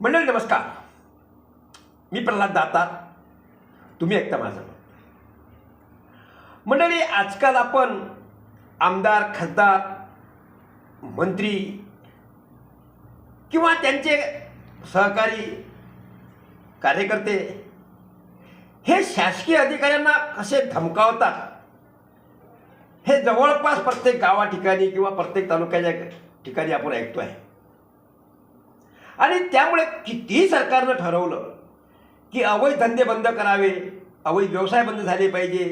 मंडळी नमस्कार. मी प्रल्हाद दाता. तुम्ही ऐकता माझं. मंडळी आजकाल आपण आमदार खासदार मंत्री किंवा त्यांचे सहकारी कार्यकर्ते हे शासकीय अधिकाऱ्यांना कसे धमकावतात? हे जवळपास प्रत्येक गावा ठिकाणी किंवा प्रत्येक तालुक्याच्या ठिकाणी आपण ऐकतो आहे आणि त्यामुळे कितीही सरकारनं ठरवलं की अवैध धंदे बंद करावे अवैध व्यवसाय बंद झाले पाहिजे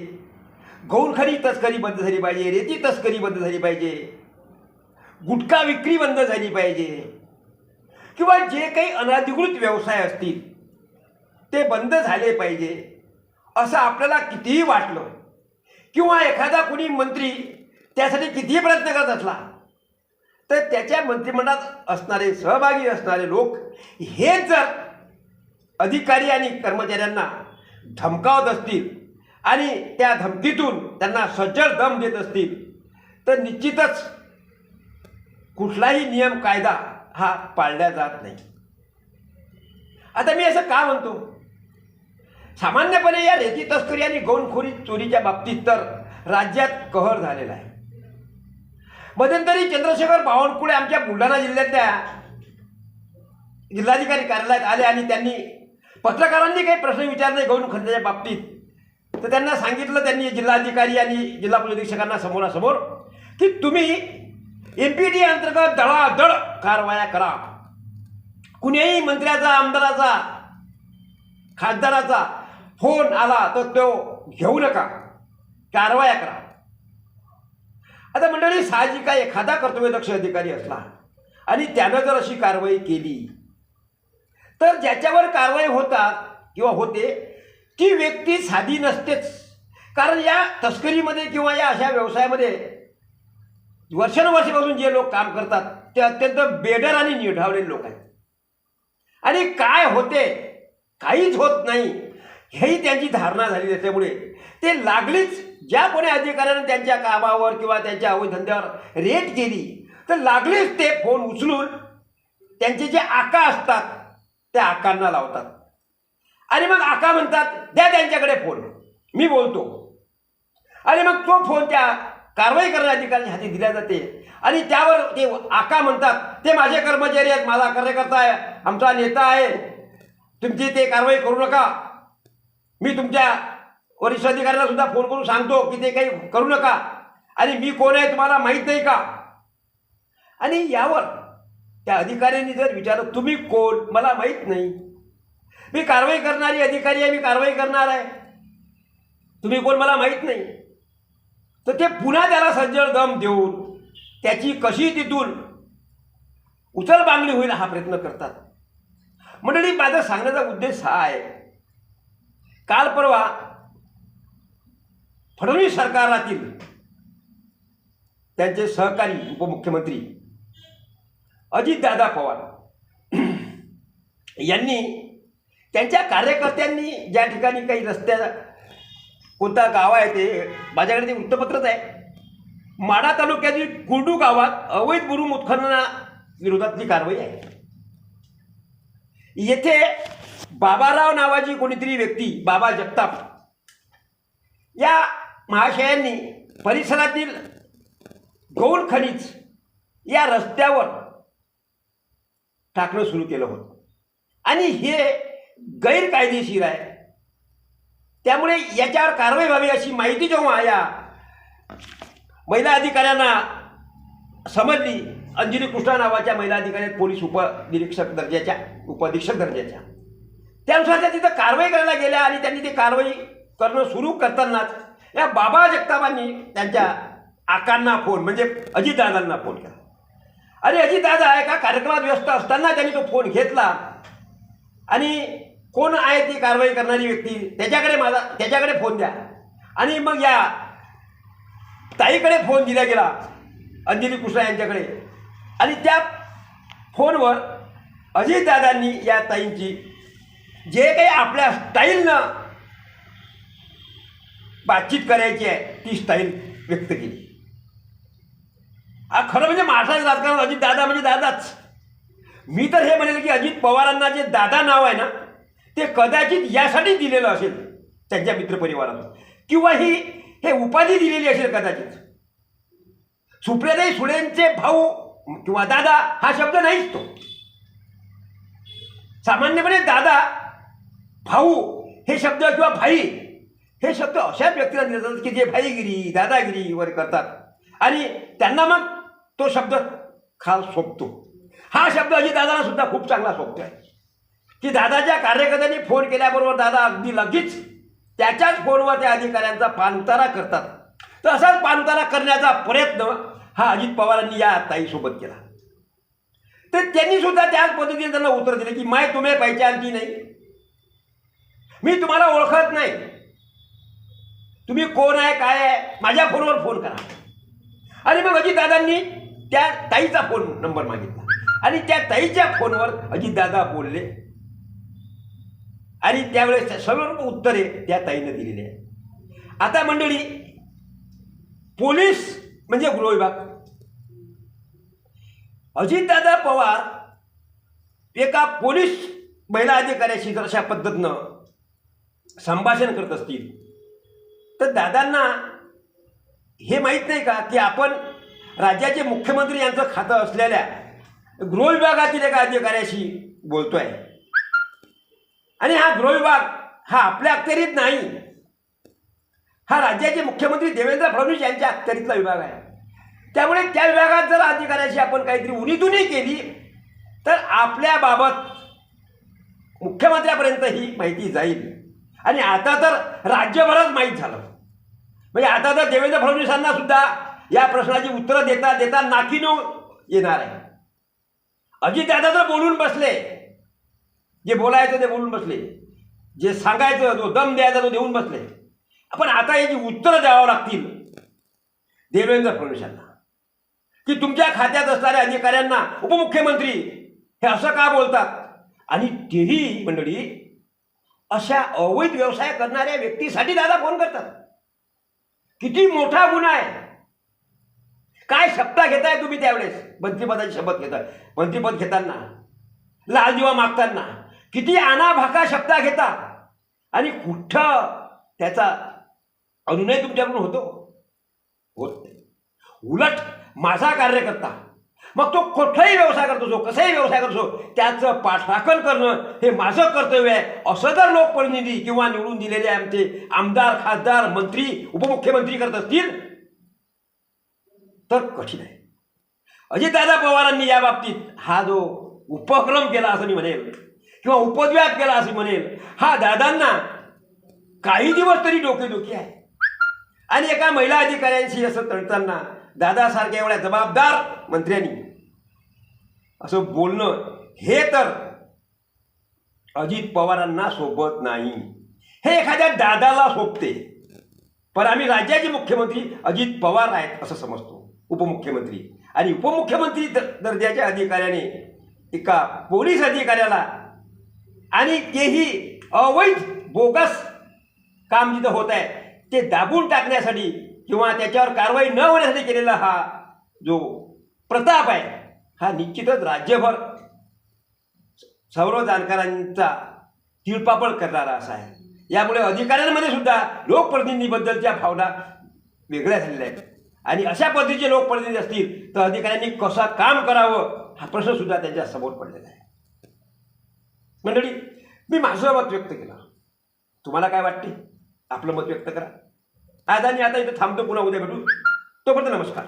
गौरखरी तस्करी बंद झाली पाहिजे रेती तस्करी बंद झाली पाहिजे गुटखा विक्री बंद झाली पाहिजे किंवा जे काही अनाधिकृत व्यवसाय असतील ते बंद झाले पाहिजे असं आपल्याला कितीही वाटलं किंवा एखादा कुणी मंत्री त्यासाठी कितीही प्रयत्न करत असला तर त्याच्या मंत्रिमंडळात असणारे सहभागी असणारे लोक हे जर अधिकारी आणि कर्मचाऱ्यांना धमकावत असतील आणि त्या धमकीतून त्यांना सज्जड दम देत असतील तर निश्चितच कुठलाही नियम कायदा हा पाळला जात नाही. आता मी असं का म्हणतो? सामान्यपणे या रेती तस्करी आणि गौणखोरी चोरीच्या बाबतीत तर राज्यात कहर झालेला आहे. मध्यंतरी चंद्रशेखर बावनकुळे आमच्या बुलढाणा जिल्ह्यातल्या जिल्हाधिकारी कार्यालयात आले आणि त्यांनी पत्रकारांनी काही प्रश्न विचारले गौण खर्चाच्या बाबतीत. तर त्यांना सांगितलं त्यांनी जिल्हाधिकारी आणि जिल्हा पोलीस अधीक्षकांना समोरासमोर की तुम्ही एम पी डी अंतर्गत दळादळ कारवाया करा. कुणीही मंत्र्याचा आमदाराचा खासदाराचा फोन आला तर तो घेऊ नका. कारवाया करा. आता मंडळी साहजिक आहे एखादा कर्तव्यदक्ष अधिकारी असला आणि त्यानं जर अशी कारवाई केली तर ज्याच्यावर कारवाई होतात किंवा होते ती व्यक्ती साधी नसतेच. कारण या तस्करीमध्ये किंवा या अशा व्यवसायामध्ये वर्षानुवर्षापासून जे लोक काम करतात ते अत्यंत बेडर आणि निढावलेले लोक आहेत. आणि काय होते काहीच होत नाही. हेही त्यांची धारणा झाली त्याच्यामुळे. ते लागलीच. ज्या कोणी अधिकाऱ्यानं त्यांच्या कामावर किंवा त्यांच्या अवधंद्यावर रेट केली तर लागलीच ते फोन उचलून त्यांचे जे आका असतात त्या आकांना लावतात. आणि मग आका म्हणतात द्या त्यांच्याकडे फोन. मी बोलतो. आणि मग तो फोन त्या कारवाई करणाऱ्या अधिकाऱ्याच्या हाती दिल्या जाते. आणि त्यावर ते आका म्हणतात ते माझे कर्मचारी आहेत माझा कार्यकर्ता आहे आमचा नेता आहे. तुमची ते कारवाई करू नका. मी तुमच्या वरिष्ठ अधिकाऱ्यांना सुद्धा फोन करून सांगतो की ते काही करू नका. आणि मी कोण आहे तुम्हाला माहीत नाही का? आणि यावर त्या अधिकाऱ्यांनी जर विचारलं तुम्ही कोण? मला माहीत नाही. मी कारवाई करणारी अधिकारी आहे मी कारवाई करणार आहे. तुम्ही कोण? मला माहीत नाही. तर ते पुन्हा त्याला सज्जड दम देऊन त्याची कशी तिथून उचलबांगली होईल हा प्रयत्न करतात. मंडळी माझा सांगण्याचा उद्देश हा आहे काल परवा फडणवीस सरकारातील त्यांचे सहकारी उपमुख्यमंत्री अजितदादा पवार यांनी त्यांच्या कार्यकर्त्यांनी ज्या ठिकाणी काही रस्त्या कोणता गाव आहे ते माझ्याकडे ते वृत्तपत्रच आहे. माडा तालुक्यातील कुर्डू गावात अवैध बुरुम उत्खनना विरोधातली कारवाई आहे. येथे बाबाराव नावाची कोणीतरी व्यक्ती बाबा जगताप. या महाशयांनी परिसरातील गौण खनिज या रस्त्यावर टाकणं सुरू केलं होतं. आणि हे गैरकायदेशीर आहे. त्यामुळे याच्यावर कारवाई व्हावी अशी माहिती जेव्हा या महिला अधिकाऱ्यांना समजली अंजली कृष्णा नावाच्या महिला अधिकारी पोलीस उपनिरीक्षक दर्जाच्या उपअधीक्षक दर्जाच्या. त्यानुसार त्या तिथं कारवाई करायला गेल्या आणि त्यांनी ते कारवाई करणं सुरू करतानाच या बाबा जगतापांनी त्यांच्या आकांना फोन म्हणजे अजितदादांना फोन केला. अरे अजितदादा एका कार्यक्रमात व्यस्त असताना त्यांनी तो फोन घेतला. आणि कोण आहे ती कारवाई करणारी व्यक्ती? त्याच्याकडे माझा त्याच्याकडे फोन द्या. आणि मग या ताईकडे फोन दिला गेला अंजली कृष्णा यांच्याकडे. आणि त्या फोनवर अजितदादांनी या ताईंची जे काही आपल्या स्टाईलनं बातचीत करायची आहे ती स्टाईल व्यक्त केली. हा खरं म्हणजे महाराष्ट्राच्या राजकारणात अजित दादा म्हणजे दादाच. मी तर हे म्हणेल की अजित पवारांना जे दादा नाव आहे ना ते कदाचित यासाठी दिलेलं असेल त्यांच्या मित्रपरिवारात किंवा ही हे उपाधी दिलेली असेल कदाचित. सुप्रियाताई सुळेंचे भाऊ किंवा दादा हा शब्द नाहीच तो. सामान्यपणे दादा भाऊ हे शब्द किंवा भाई हे शब्द अशा व्यक्तीला दिले जातात की जे भाईगिरी दादागिरी वगैरे करतात. आणि त्यांना मग तो शब्द खाल सोपतो. हा शब्द अजित दादाला सुद्धा खूप चांगला सोपतो आहे की दादाच्या कार्यकर्त्यांनी फोन केल्याबरोबर दादा अगदी लगेच त्याच्याच फोनवर त्या अधिकाऱ्यांचा पानतारा करतात. तर असाच पानतारा करण्याचा प्रयत्न हा अजित पवारांनी या ताईसोबत केला. तर त्यांनी सुद्धा त्याच पद्धतीने त्यांना उत्तर दिले की माय तुम्ही पहिचान की नाही? मी तुम्हाला ओळखत नाही. तुम्ही कोण आहे काय आहे माझ्या फोनवर फोन करा. आणि मग अजितदादांनी त्या ताईचा फोन नंबर मागितला. आणि त्या ताईच्या फोनवर अजितदादा बोलले. आणि त्यावेळेस सर्व उत्तरे त्या ताईनं दिलेली आहे आता मंडळी पोलीस म्हणजे गृहविभाग अजितदादा पवार एका पोलीस महिला अधिकाऱ्याशी जर अशा पद्धतीनं संभाषण करत असतील. तर दादांना हे माहीत नाही का की आपण राज्याचे मुख्यमंत्री यांचं खातं असलेल्या गृहविभागातील एका अधिकाऱ्याशी आहे आणि हा गृहविभाग हा आपल्या अखत्यारीत नाही. हा राज्याचे मुख्यमंत्री देवेंद्र फडणवीस यांच्या अखत्यारीतला विभाग आहे. त्यामुळे त्या विभागात जर अधिकाऱ्याशी आपण काहीतरी उणीतुनी केली तर आपल्याबाबत मुख्यमंत्र्यापर्यंत ही माहिती जाईल. आणि आता तर राज्यभरात माहीत झालं. म्हणजे आता तर देवेंद्र फडणवीसांना सुद्धा या प्रश्नाची उत्तरं देता देता नाकीनो येणार आहे. अजितदादा तर बोलून बसले. जे बोलायचं ते बोलून बसले. जे सांगायचं जो दम द्यायचा तो देऊन बसले. पण आता याची उत्तरं द्यावं लागतील देवेंद्र फडणवीसांना. की तुमच्या खात्यात असणाऱ्या अधिकाऱ्यांना उपमुख्यमंत्री हे असं का बोलतात? आणि तेही मंडळी अशा अवैध व्यवसाय करणाऱ्या व्यक्तीसाठी दादा फोन करतात. किती मोठा गुन्हा आहे. काय शपथा घेताय तुम्ही त्यावेळेस? मंत्रिपदाची शपथ घेताय. मंत्रिपद घेताना लाल दिवा मागताना किती आनाभाका शब्दा घेता. आणि कुठं त्याचा अनुनय तुमच्याकडून होतो? होत उलट माझा कार्यकर्ता मग तो कुठलाही व्यवसाय करतो जो कसाही व्यवसाय करतो त्याचं पाठराखण करणं हे माझं कर्तव्य आहे. असं जर लोकप्रतिनिधी किंवा निवडून दिलेले आमचे आमदार खासदार मंत्री उपमुख्यमंत्री करत असतील तर कठीण आहे. अजितदादा पवारांनी या बाबतीत हा जो उपक्रम केला असं मी म्हणेल किंवा उपद्व्याप केला असं म्हणेल हा दादांना काही दिवस तरी डोकेदुखी आहे. आणि एका महिला अधिकाऱ्यांशी असं तळताना दादासारख्या एवढ्या जबाबदार मंत्र्यांनी असं बोलणं हे तर अजित पवारांना सोबत नाही. हे एखाद्या दादाला सोपते. पण आम्ही राज्याचे मुख्यमंत्री अजित पवार आहेत असं समजतो उपमुख्यमंत्री. आणि उपमुख्यमंत्री द- दर्जाच्या अधिकाऱ्याने एका पोलीस अधिकाऱ्याला आणि तेही अवैध बोगस काम जिथं होत आहे ते दाबून टाकण्यासाठी किंवा त्याच्यावर कारवाई न होण्यासाठी केलेला हा जो प्रताप आहे हा निश्चितच राज्यभर सर्व जाणकारांचा तिळपापड करणारा असा आहे. यामुळे अधिकाऱ्यांमध्ये सुद्धा लोकप्रतिनिधीबद्दलच्या भावना वेगळ्या झालेल्या आहेत. आणि अशा पद्धतीचे लोकप्रतिनिधी असतील तर अधिकाऱ्यांनी कसा काम करावं हा प्रश्न सुद्धा त्यांच्यासमोर पडलेला आहे. मंडळी मी माझं मत व्यक्त केलं. तुम्हाला काय वाटते? आपलं मत व्यक्त करा. आज आणि आता इथं थांबतो पुन्हा उद्या भेटू. तोपर्यंत नमस्कार.